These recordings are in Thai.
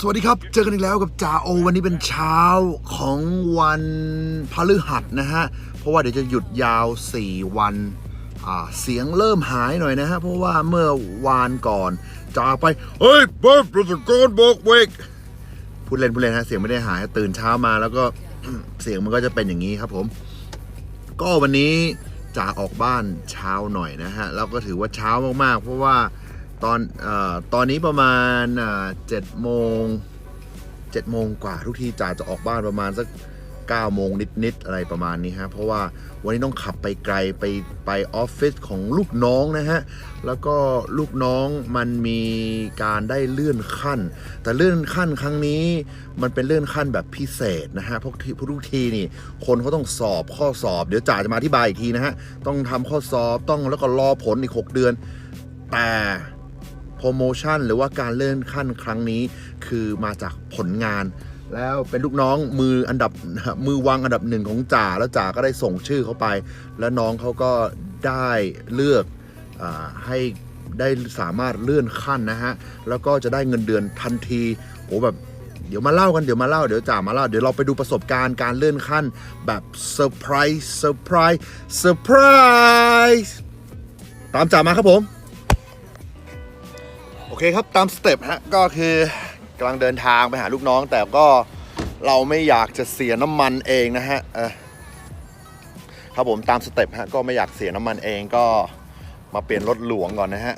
สวัสดีครับ เจอกันอีกแล้วกับจ่าโอ วันนี้เป็นเช้าของวันพฤหัสนะฮะ เพราะว่าเดี๋ยวจะหยุดยาว 4 วัน เสียงเริ่มหายหน่อยนะฮะ เพราะว่าเมื่อวานก่อนจ่าไป เฮ้ยเบิร์ดประสกรบอกเวกพูดเล่นพูดเล่นฮะ เสียงไม่ได้หายตื่นเช้ามาแล้วก็เสียงมันก็จะเป็นอย่างนี้ครับผม ก็วันนี้จ่าออกบ้านเช้าหน่อยนะฮะ แล้วก็ถือว่าเช้ามากๆ เพราะว่า ตอนอตอนนี้ประมาณเจ็ดโมงเจ็ดโมงกว่าทุกทีจ่าจะออกบ้านประมาณสัก9โมงนิดๆอะไรประมาณนี้ฮะเพราะว่าวันนี้ต้องขับไปไกลไปไปออฟฟิศของลูกน้องนะฮะแล้วก็ลูกน้องมันมีการได้เลื่อนขั้น แต่เลื่อนขั้นครั้งนี้มันเป็นเลื่อนขั้นแบบพิเศษนะฮะเพราะที่เพราะทุกทีนี่ คนเขาต้องสอบข้อสอบเดี๋ยวจ่าจะมาอธิบายอีกทีนะฮะต้องทำข้อสอบต้องแล้วก็รอผลอีก 6 เดือน แต่ โปรโมชั่นหรือว่าการเลื่อนขั้นครั้งนี้ คือมาจากผลงาน แล้วเป็นลูกน้องมืออันดับมือวางอันดับหนึ่งของจ่าแล้วจ่าก็ได้ส่งชื่อเขาไป แล้วน้องเขาก็ได้เลือกอให้ได้สามารถเลื่อนขั้นนะฮะแล้วก็จะได้เงินเดือนทันทีโอ้แบบเดี๋ยวมาเล่ากันเดี๋ยวมาเล่าเดี๋ยวจ่ามาเล่าเดี๋ยวเราไปดูประสบการณ์การเลื่อนขั้นแบบเซอร์ไพรส์เซอร์ไพรส์เซอร์ไพรส์ตามจ่ามาครับผม โอเคครับตามสเต็ปฮะก็คือกำลังเดินทางไปหาลูกน้อง แต่ก็เราไม่อยากจะเสียน้ำมันเองนะฮะครับผมตามสเต็ปฮะก็ไม่อยากเสียน้ำมันเองก็มาเปลี่ยนรถหลวงก่อนนะฮะ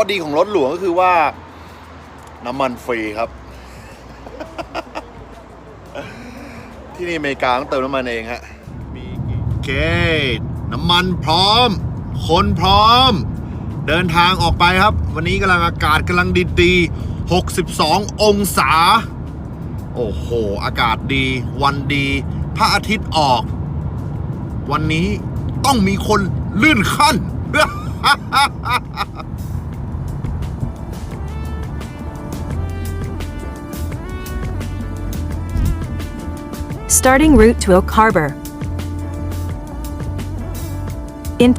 อดีของรถหลวงก็คือว่า น้ำมันฟรีครับ ที่นี่อเมริกาต้องเติมน้ำมันเองฮะมีเกตน้ำมันพร้อม คนพร้อม เดินทางออกไปครับ วันนี้กำลังอากาศกำลังดีๆ62 องศา โอ้โห อากาศดี วันดี พระอาทิตย์ออก วันนี้ต้องมีคนลื่นขั้น Starting route to Oak Harbor. In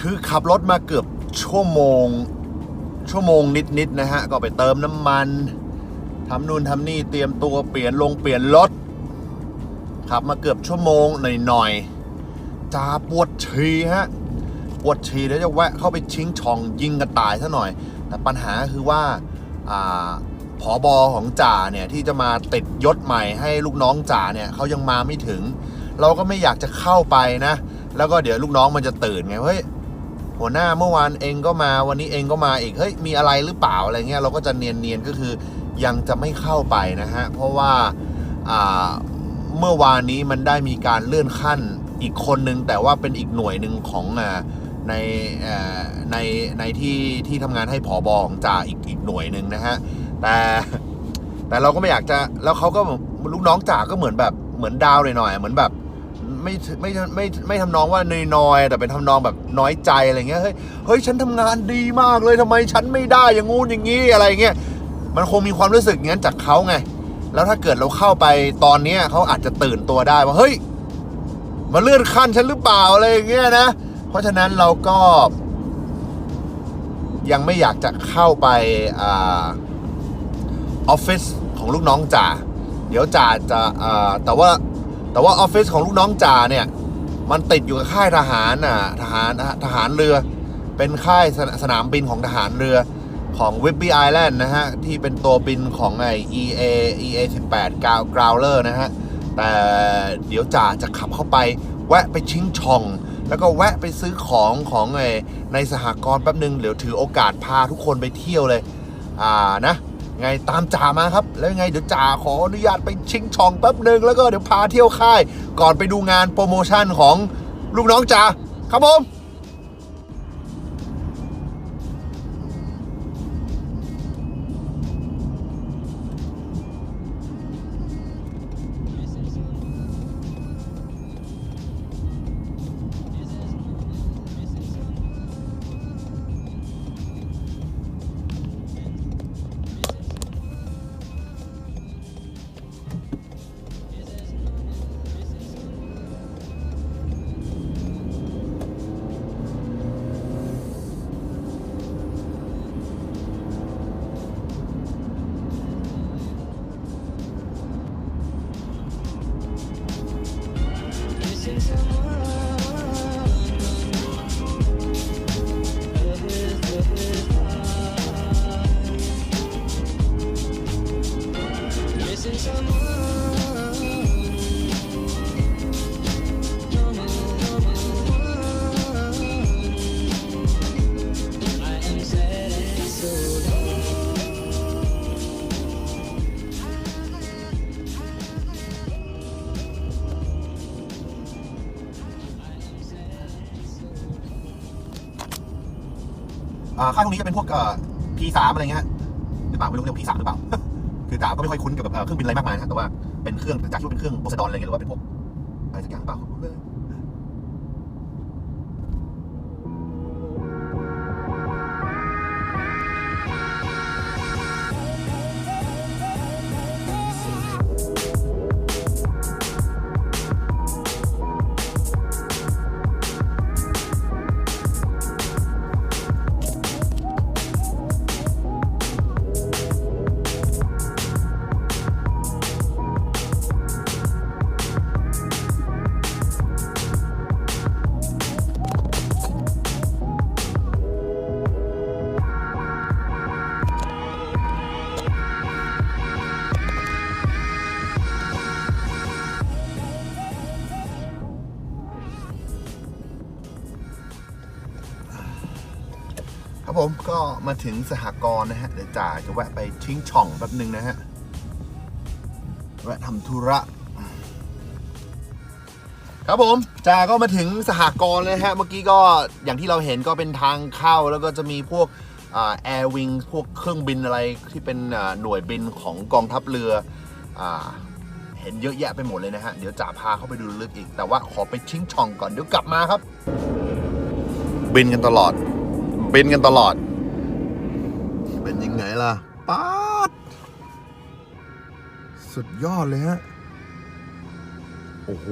คือขับรถมาเกือบชั่วโมง ชั่วโมงนิดๆนะฮะ ก็ไปเติมน้ำมัน ทำนู่นทำนี่เตรียมตัวเปลี่ยนลงเปลี่ยนรถขับมาเกือบชั่วโมงหน่อยๆจ่าปวดฉี่ฮะปวดฉี่แล้วจะแวะเข้าไปชิงช่องยิงกันตายซะหน่อย แต่ปัญหาคือว่าอผอบอของจ่าเนี่ยที่จะมาติดยศใหม่ให้ลูกน้องจ่าเนี่ยเขายังมาไม่ถึง เราก็ไม่อยากจะเข้าไปนะ แล้วก็เดี๋ยวลูกน้องมันจะตื่นไงเฮ้ยหัวหน้าเมื่อวานเองก็มาวันนี้เองก็มาอีกเฮ้ยมีอะไรหรือเปล่าอะไรเงี้ยเราก็จะเนียนๆก็คือ ยังจะไม่เข้าไปนะฮะ เพราะว่าเมื่อวานนี้มันได้มีการเลื่อนขั้นอีกคนนึง แต่ว่าเป็นอีกหน่วยหนึ่งของในในในที่ที่ทำงานให้ผอบองจ่าอีกอีกหน่วยหนึ่งนะฮะ แต่แต่เราก็ไม่อยากจะแล้วเขาก็ลูกน้องจ่าก็เหมือนแบบเหมือนดาวหน่อยๆเหมือนแบบไม่ไม่ไม่ไม่ทำนองว่าน้อยแต่เป็นทำนองแบบน้อยใจอะไรเงี้ยเฮ้ยเฮ้ยฉันทำงานดีมากเลยทำไมฉันไม่ได้อย่างงู้นอย่างงี้อะไรเงี้ย มันคงมีความรู้สึกอย่างนั้นจากเขาไง แล้วถ้าเกิดเราเข้าไปตอนเนี้ยเขาอาจจะตื่นตัวได้ว่าเฮ้ยมาเลื่อนขั้นฉันหรือเปล่าอะไรอย่างเงี้ยนะ เพราะฉะนั้นเราก็ ยังไม่อยากจะเข้าไปออฟฟิศของลูกน้องจ่าเดี๋ยวจ่าจะแต่ว่าแต่ว่าออฟฟิศของลูกน้องจ่าเนี่ย มันติดอยู่กับค่ายทหารน่ะทหารทหารเรือ เป็นค่ายสนามบินของทหารเรือ ของวิ b บี้ไอแลนด์นะฮะ ที่เป็นตัวบินของไอ EA EA 18 Growler นะฮะ แต่เดี๋ยวจ่าจะขับเข้าไปแวะไปชิงช่อง แล้วก็แวะไปซื้อของของไอในสหกรณ์แป๊บนึง เดี๋ยวถือโอกาสพาทุกคนไปเที่ยวเลย อ่านะ ไงตามจ่ามาครับ แล้วไงเดี๋ยวจ่าขออนุญาตไปชิงช่องแป๊บหนึ่งแล้วก็เดี๋ยวพาเที่ยวค่าย ก่อนไปดูงานโปรโมชั่นของลูกน้องจ๋าครับผม อ่าค่ายตรงนี้จะเป็นพวกเอ่อ P3 อะไรเงี้ยหรือเปล่าไม่รู้เรียกว่า P3 หรือเปล่า คือจ๋าก็ไม่ค่อยคุ้นกับ เครื่องบินอะไรมากมายนะแต่ว่าเป็นเครื่องจากที่เป็นเครื่องโพไซดอนอะไรเงี้ยหรือว่าเป็นพวกอะไรสักอย่างเปล่า ครับผมก็มาถึงสหกรณ์นะฮะ เดี๋ยวจ่าจะแวะไปทิ้งช่องแป๊บหนึ่งนะฮะ แวะทำธุระ ครับผมจ่าก็มาถึงสหกรณ์แล้วนะฮะ เมื่อกี้ก็อย่างที่เราเห็นก็เป็นทางเข้าแล้วก็จะมีพวกแอร์วิงพวกเครื่องบินอะไรที่เป็นหน่วยบินของกองทัพเรืออเห็นเยอะแยะไปหมดเลยนะฮะ เดี๋ยวจ่าพาเข้าไปดูลึกอีก แต่ว่าขอไปทิ้งช่องก่อนเดี๋ยวกลับมาครับ บินกันตลอด บินกันตลอด เป็นยังไงล่ะป๊าดสุดยอดเลยฮะ โอ้โห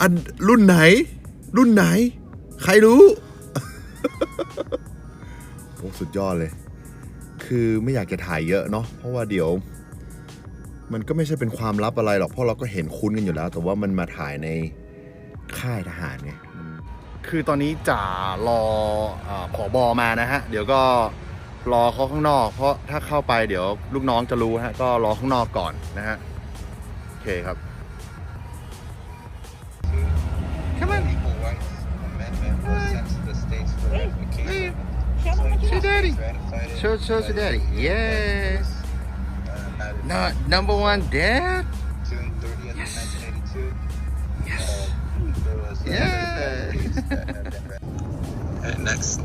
อันรุ่นไหน รุ่นไหน ใครรู้ โอ้สุดยอดเลย คือไม่อยากจะถ่ายเยอะเนาะเพราะว่าเดี๋ยว มันก็ไม่ใช่เป็นความลับอะไรหรอกเพราะเราก็เห็นคุ้นกันอยู่แล้ว แต่ว่ามันมาถ่ายในค่ายทหารไงคือตอนนี้จ่ารออผอบอมานะฮะ เดี๋ยวก็รอเขาข้างนอก เพราะถ้าเข้าไปเดี๋ยวลูกน้องจะรู้ฮะ ก็รอข้างนอกก่อนนะฮะ โอเคครับ to daddy. Show, show to daddy. Yes. No, number one dad. June 30th, yes. Yes. next.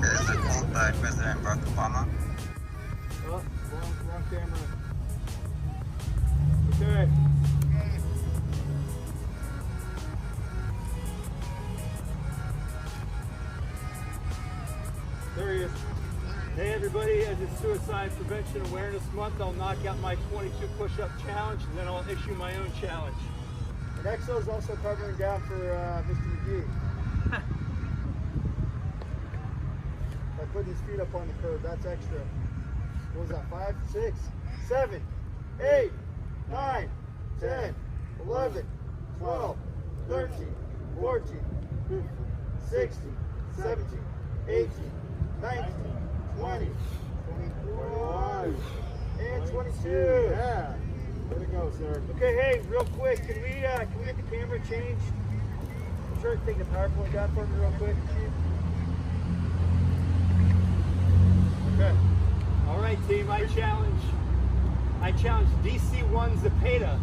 This is by President Barack Obama. Oh, wrong, wrong camera. Everybody, as it's Suicide Prevention Awareness Month, I'll knock out my 22 push-up challenge and then I'll issue my own challenge. And is also covering down for uh, Mr. McGee. By putting his feet up on the curb, that's extra. What was that? Five, six, seven, eight, nine, ten, eleven, twelve, thirteen, fourteen, fifteen, sixteen, seventeen, eighteen, nineteen, twenty, twenty-one, and twenty-two. Yeah. Way to go, sir. Okay, hey, real quick, can we uh, can we get the camera changed? start taking the PowerPoint down for me real quick, Okay. All right, team. I challenge. I challenge DC One Zapata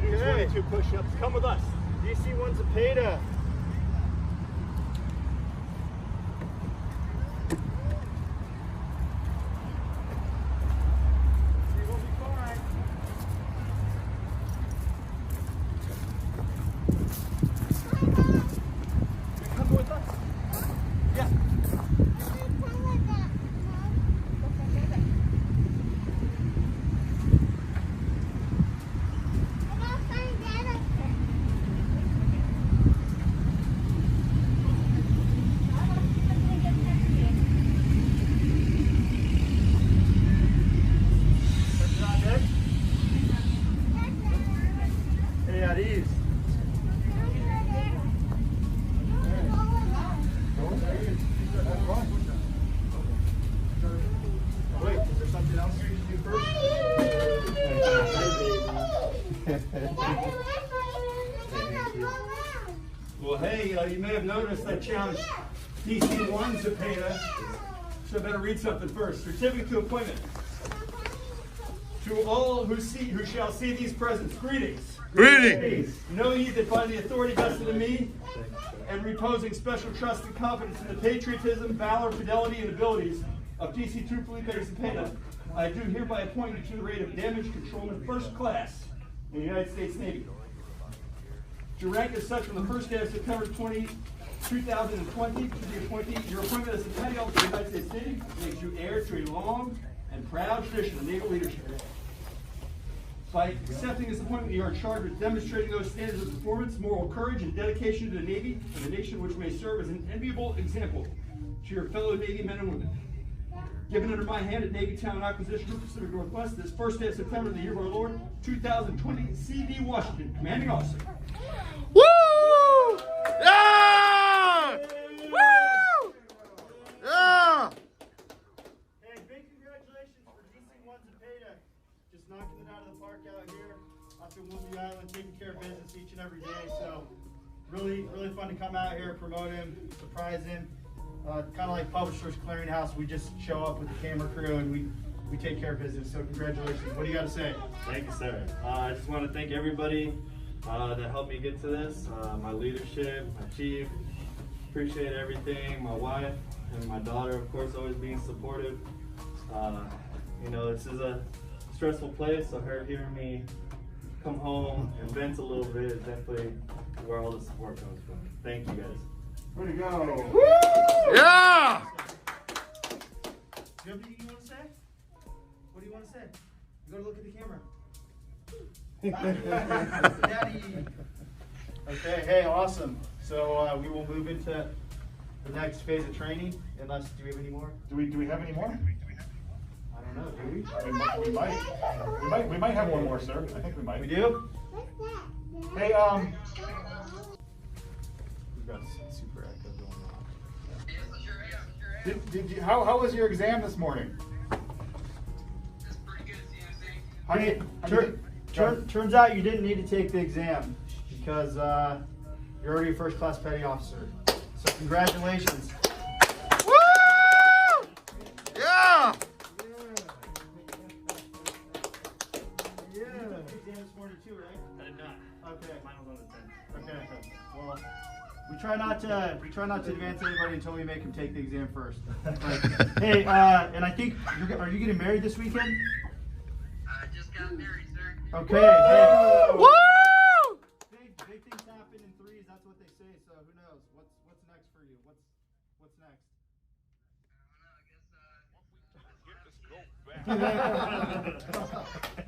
do 22 push-ups. Come with us. DC One Zapata. You will be fine. Come with us. Yeah. Hey, at ease. Wait, is there something else you should do first? Well, hey, uh, you may have noticed I challenged DC One Zapata. So I better read something first. Certificate to appointment. To all who see, who shall see these presents, greetings. Greetings. Know ye that by the authority vested in me, and reposing special trust and confidence in the patriotism, valor, fidelity, and abilities of DC Two Felipe Cepeda, I do hereby appoint you to the rate of damage controlman first class in the United States Navy. To rank as such on the first day of September 20, 2020, to the appointee, your appointment as a petty officer of the United States Navy makes you heir to a long and proud tradition of naval leadership. By accepting this appointment, you are charged with demonstrating those standards of performance, moral courage, and dedication to the Navy and the nation which may serve as an enviable example to your fellow Navy men and women. Given under my hand at Navy Town Acquisition Group, Pacific Northwest, this first day of September in the year of our Lord, 2020, C.D. Washington, Commanding Officer. Woo! Yeah! Woo! Yeah! Hey, big congratulations for DC One Zapata. Just knocking it out of the park out here up in Woolsey Island, taking care of business each and every day. So really, really fun to come out here, promote him, surprise him. Uh, kind of like Publishers Clearinghouse, we just show up with the camera crew and we, we take care of business. So congratulations. What do you got to say? Thank you, sir. Uh, I just want to thank everybody uh, that helped me get to this. Uh, my leadership, my chief, appreciate everything. My wife and my daughter, of course, always being supportive. Uh, you know, this is a stressful place, so her hearing me come home and vent a little bit is definitely where all the support comes from. Thank you, guys. Way to go. Yeah! You have anything you want to say? What do you want to say? You gotta look at the camera. Daddy. Okay, hey, awesome. So uh, we will move into the next phase of training. Unless, do we have any more? Do we, do we have any more? I don't know. Do we? We might, we might, we might, we might have one more, sir. I think we might. We do? Hey, um, We've got s- super echo going on. did, did you, how, how was your exam this morning? Pretty good. How Hey, did, how tur- did, tur- turns out you didn't need to take the exam because uh, you're already a first class petty officer. So congratulations. Woo! Yeah! Yeah. Exam this morning too, right? I did not. Okay. Mine was on the 10th. Okay. Well, we try not to we try not to advance anybody until we make them take the exam first. But, hey, uh, and I think you're, are you getting married this weekend? I just got married, sir. Okay. Hey. Woo! Big big things happen in threes. That's what they say. So who knows? What's what's next for you? What's what's next?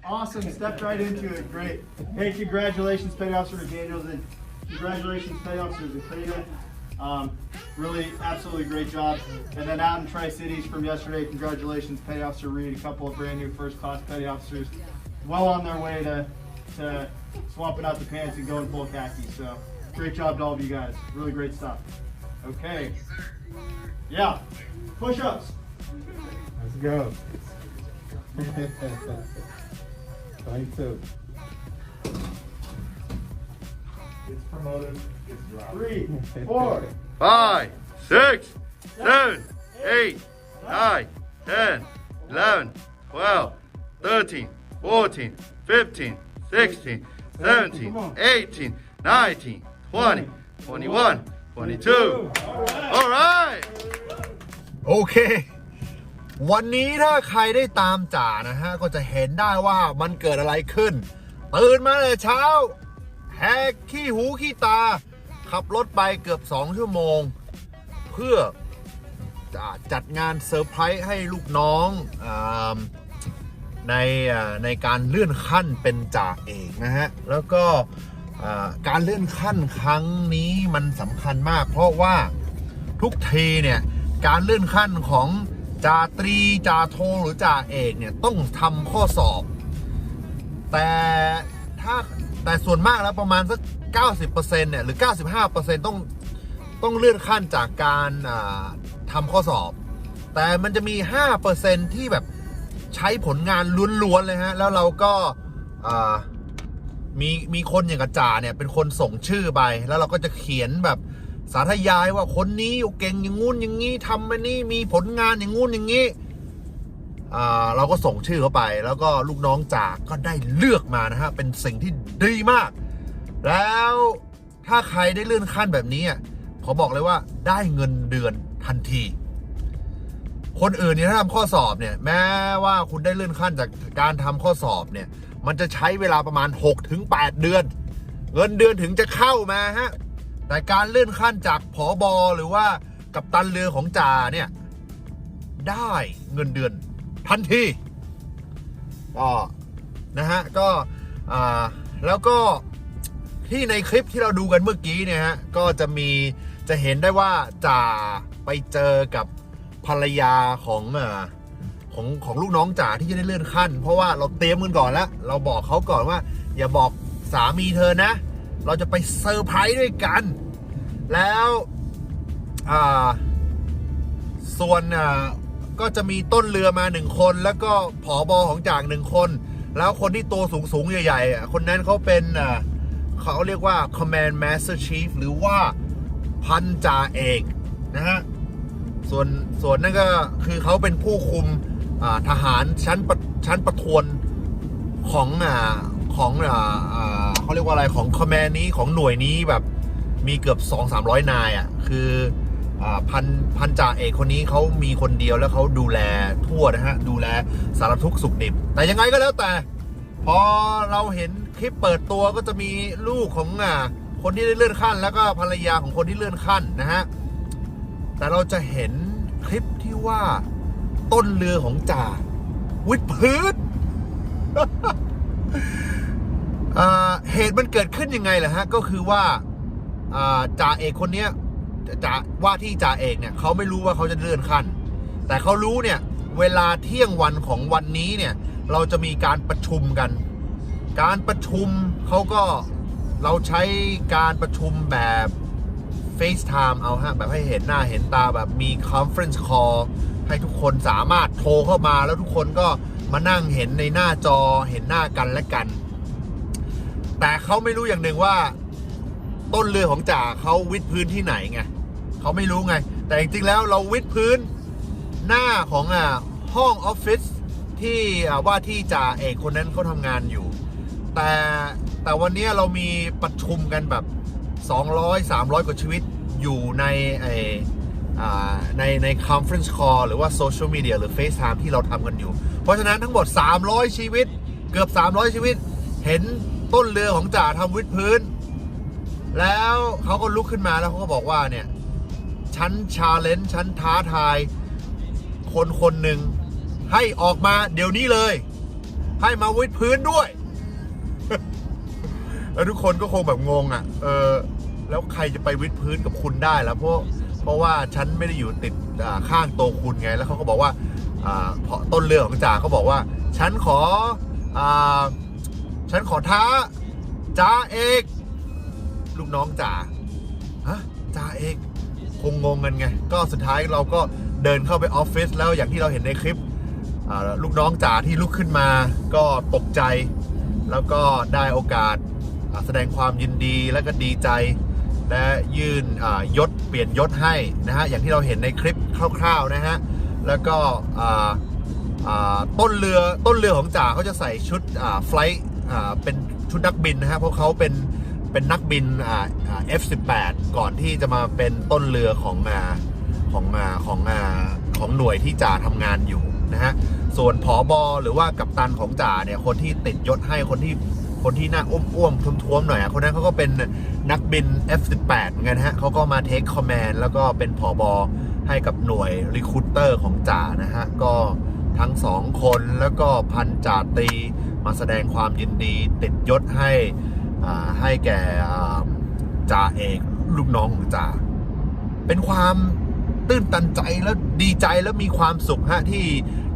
awesome. Stepped right into it. Great. Hey, congratulations, Petty Officer Daniels, and congratulations, Petty Officer Zapata. Um, really, absolutely great job. And then out in Tri Cities from yesterday, congratulations, Petty Officer Reed, a couple of brand new first class petty officers, well on their way to, to swapping out the pants and going full khaki. So, great job to all of you guys. Really great stuff. Okay. Yeah. Push ups. Let's go. Twenty-two. gets promoted, gets dropped. Three, four, five, six, seven, eight, nine, ten, eleven, twelve, thirteen, fourteen, fifteen, sixteen, seventeen, eighteen, nineteen, twenty, twenty-one, twenty-two. All right. โอเค วันนี้ถ้าใครได้ตามจ่านะฮะ ก็จะเห็นได้ว่ามันเกิดอะไรขึ้น ตื่นมาแต่เช้า แหกขี้หูขี้ตา ขับรถไปเกือบ 2 ชั่วโมง เพื่อจัดงานเซอร์ไพรส์ให้ลูกน้องอา ในในการเลื่อนขั้นเป็นจ่าเอกนะฮะ แล้วก็การเลื่อนขั้นครั้งนี้มันสำคัญมาก เพราะว่าทุกทีเนี่ยการเลื่อนขั้นของจ่าตรีจ่าโทหรือจ่าเอกเนี่ยต้องทำข้อสอบ แต่ถ้าแต่ส่วนมากแล้วประมาณสัก 90%เนี่ยหรือ 95%ต้องต้องเลื่อนขั้นจากการทำข้อสอบ แต่มันจะมี 5%ที่แบบ ใช้ผลงานล้วนๆเลยฮะ แล้วเราก็มีมีคนอย่างกระจ่าเนี่ย เป็นคนส่งชื่อไป แล้วเราก็จะเขียนแบบสาธยายว่าคนนี้เก่งอย่างงู้นอย่างนี้ทำอันนี้มีผลงานอย่างงู้นอย่างนี้เราก็ส่งชื่อเข้าไป แล้วก็ลูกน้องจากก็ได้เลือกมานะฮะ เป็นสิ่งที่ดีมาก แล้วถ้าใครได้เลื่อนขั้นแบบนี้อะขอบอกเลยว่าได้เงินเดือนทันที คนอื่นเนี่ยถ้าทำข้อสอบเนี่ยแม้ว่าคุณได้เลื่อนขั้นจากการทำข้อสอบเนี่ย มันจะใช้เวลาประมาณ6-8เดือน เงินเดือนถึงจะเข้ามาฮะแต่การเลื่อนขั้นจากผอบอหรือว่ากัปตันเรือของจ่าเนี่ยได้เงินเดือนทันทีก็นะฮะก็อ่าแล้วก็ที่ในคลิปที่เราดูกันเมื่อกี้เนี่ยฮะก็จะมีจะเห็นได้ว่าจ่าไปเจอกับ ภรรยาของอของของลูกน้องจ่าที่จะได้เลื่อนขั้น เพราะว่าเราเตรียมกันก่อนแล้ว เราบอกเขาก่อนว่า อย่าบอกสามีเธอนะ เราจะไปเซอร์ไพรส์ด้วยกัน แล้วส่วนก็จะมีต้นเรือมาหนึ่งคน แล้วก็ผอบอของจ่ากหนึ่งคน แล้วคนที่ตัวสูงสูงใหญ่ๆคนนั้นเขาเป็นเขาเรียกว่า command master chief หรือว่าพันจ่าเอกนะฮะ ส่วนส่วนนั่นก็คือเขาเป็นผู้คุมทหารชั้นชั้นประทวนของอ่าของอ่าเขาเรียกว่าอะไรของคอมแมนนี้ของหน่วยนี้แบบมีเกือบ 2 3 0 0 นายอะคืออาพันพันจ่าเอกคนนี้เขามีคนเดียวแล้วเขาดูแลทั่วนะฮะ ดูแลสารทุกสุขดิบ แต่ยังไงก็แล้วแต่ พอเราเห็นคลิปเปิดตัวก็จะมีลูกของอ่าคนที่ได้เลื่อนขั้น แล้วก็ภรรยาของคนที่เลื่อนขั้นนะฮะ แต่เราจะเห็นคลิปที่ว่าต้นเรือของจ่าวิดพื้นเหตุมันเกิดขึ้นยังไงล่ะฮะ ก็คือว่าอ่าจ่าเอกคนเนี้ยจ่าว่าที่จ่าเอกเนี่ยเขาไม่รู้ว่าเขาจะเลื่อนขั้น แต่เขารู้เนี่ย เวลาเที่ยงวันของวันนี้เนี่ย เราจะมีการประชุมกัน การประชุมเขาก็เราใช้การประชุมแบบ FaceTime เอาฮะแบบให้เห็นหน้าเห็นตาแบบมี Conference Call ให้ทุกคนสามารถโทรเข้ามาแล้วทุกคนก็มานั่งเห็นในหน้าจอเห็นหน้ากันและกัน แต่เขาไม่รู้อย่างหนึ่งว่า ต้นเรือของจ่าเขาวิดพื้นที่ไหนไงเขาไม่รู้ไง แต่จริงๆแล้วเราวิดพื้นหน้าของอ่าห้องออฟฟิศที่อ่าว่าที่จ่าเอกคนนั้นเขาทำงานอยู่ แต่แต่วันนี้เรามีประชุมกันแบบ 200 300 กว่าชีวิตอยู่ในไอในใน conference call หรือว่า social media หรือ FaceTime ที่เราทำกันอยู่ เพราะฉะนั้นทั้งหมด 300 ชีวิต เกือบ 300 ชีวิต เห็นต้นเรือของจ่าทำวิดพื้น แล้วเขาก็ลุกขึ้นมาแล้วเขาก็บอกว่าเนี่ยฉันชาเลนจ์ฉันท้าทาย คนคนหนึ่งให้ออกมาเดี๋ยวนี้เลย ให้มาวิดพื้นด้วย แล้วทุกคนก็คงแบบงงอะ เออ แล้วใครจะไปวิดพื้นกับคุณได้แล้วเพราะเพราะว่าฉันไม่ได้อยู่ติดข้างตัวคุณไง แล้วเขาก็บอกว่าเพราะต้นเรือของจ่าเขาบอกว่า ฉันขออฉันขอท้าจ่าเอกลูกน้องจ่าฮะจ่าเอกคงงงกันไง ก็สุดท้ายเราก็เดินเข้าไปออฟฟิศแล้วอย่างที่เราเห็นในคลิปลูกน้องจ๋าที่ลุกขึ้นมาก็ตกใจ แล้วก็ได้โอกาสแสดงความยินดีและก็ดีใจ และยื่นยศเปลี่ยนยศให้นะฮะอย่างที่เราเห็นในคลิปคร่าวๆนะฮะแล้วก็ต้นเรือต้นเรือของจ่าเขาจะใส่ชุดอ่าไฟล์เป็นชุดนักบินนะฮะเพราะเขาเป็นเป็นนักบินอ่าอ่า F18 ก่อนที่จะมาเป็นต้นเรือของอ่าของอ่าของอ่าของหน่วยที่จ่าทำงานอยู่นะฮะส่วนผอบอหรือว่ากัปตันของจ่าเนี่ยคนที่ติดยศให้คนที่ คนที่หน้าอ้วมๆท้วมๆหน่อยอะคนนั้นเขาก็เป็นนักบิน F18 เหมือนกันฮะเขาก็มาเทคคอมแมนแล้วก็เป็นผอบอให้กับหน่วยรีคูเตอร์ของจ่านะฮะ ก็ทั้งสองคนแล้วก็พันจ่าตีมาแสดงความยินดีติดยศให้ให้แก่จ่าเอกลูกน้องของจ่าเป็นความตื้นตันใจแล้วดีใจแล้วมีความสุขฮะที่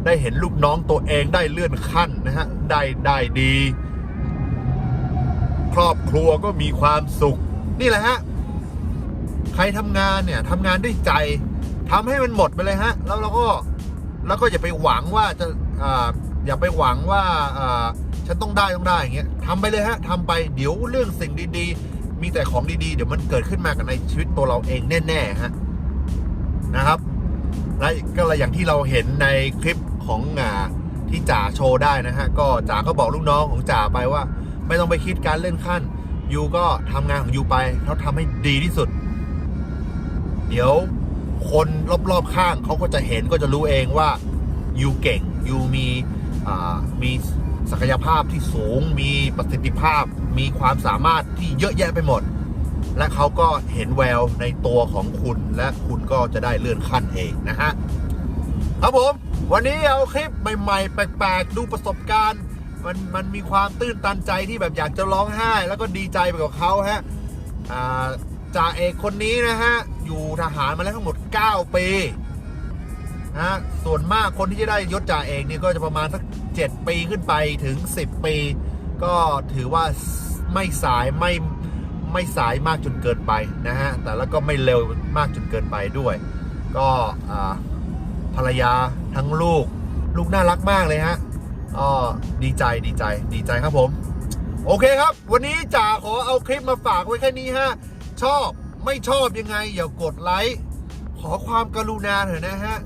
ได้เห็นลูกน้องตัวเองได้เลื่อนขั้นนะฮะ ได้ได้ดี รอบครัวก็มีความสุข นี่แหละฮะ ใครทำงานเนี่ยทำงานด้วยใจทำให้มันหมดไปเลยฮะ แล้วเราก็แล้วก็อย่าไปหวังว่าจะอ่าอย่าไปหวังว่าอ่าฉันต้องได้ต้องได้อย่างเงี้ยทำไปเลยฮะทำไปเดี๋ยวเรื่องสิ่งดีๆ มีแต่ของดีๆ เดี๋ยวมันเกิดขึ้นมากับในชีวิตตัวเราเองแน่ๆฮะนะครับและก็เลยอย่างที่เราเห็นในคลิปของอ่าที่จ่าโชว์ได้นะฮะ ก็จ่าก็บอกลูกน้องของจ่าไปว่า ไม่ต้องไปคิดการเลื่อนขั้นยูก็ทำงานของยูไปเขาทำให้ดีที่สุด เดี๋ยวคนรอบๆข้างเขาก็จะเห็นก็จะรู้เองว่ายูเก่งยูมีมีศักยภาพที่สูง มีประสิทธิภาพ มีความสามารถที่เยอะแยะไปหมด และเขาก็เห็นแววในตัวของคุณ และคุณก็จะได้เลื่อนขั้นเองนะฮะ ครับผม วันนี้เอาคลิปใหม่ ๆ แปลก ๆ ดูประสบการณ์ มันมันมีความตื้นตันใจที่แบบอยากจะร้องไห้ แล้วก็ดีใจไปกับเขาฮะจ่าเอกคนนี้นะฮะ อยู่ทหารมาแล้วทั้งหมด 9 ปีนะฮะส่วนมากคนที่จะได้ยศจ่าเอกนี่ก็จะประมาณสัก 7 ปีขึ้นไปถึง 10 ปี ก็ถือว่าไม่สายไม่ไม่สายมากจนเกินไปนะฮะ แต่แล้วก็ไม่เร็วมากจนเกินไปด้วย ก็ภรรยาทั้งลูก ลูกน่ารักมากเลยฮะ อ๋อดีใจดีใจดีใจครับผม โอเคครับ วันนี้จ่าขอเอาคลิปมาฝากไว้แค่นี้ฮะ ชอบไม่ชอบยังไง อย่ากดไลค์ขอความกรุณาเถอะนะฮะ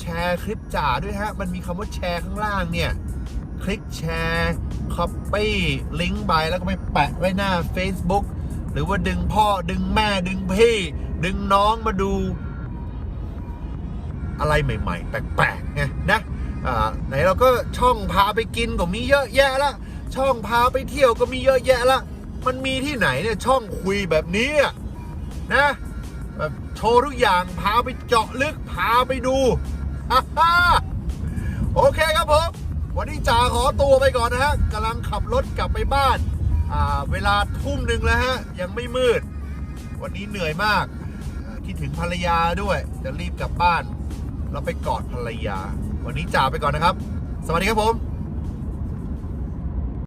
แชร์คลิปจ่าด้วยฮะ มันมีคำว่าแชร์ข้างล่างเนี่ย คลิกแชร์คัปปี้ลิงก์ไปแล้วก็ไปแปะไว้หน้า Facebook หรือว่าดึงพ่อดึงแม่ดึงพี่ ดึงน้องมาดู อะไรใหม่ ๆ แปลกๆไงนะ ไหนเราก็ช่องพาไปกินก็มีเยอะแยะละ ช่องพาไปเที่ยวก็มีเยอะแยะละ มันมีที่ไหนเนี่ยช่องคุยแบบนี้อะนะแบบโชว์ทุกอย่างพาไปเจาะลึกพาไปดูโอเคครับผมวันนี้จ่าขอตัวไปก่อนนะฮะกำลังขับรถกลับไปบ้านเวลาทุ่มหนึ่งแล้วฮะยังไม่มืด วันนี้เหนื่อยมากคิดถึงภรรยาด้วย จะรีบกลับบ้าน เราไปกอดภรรยา วันนี้จ่าไปก่อนนะครับ สวัสดีครับผม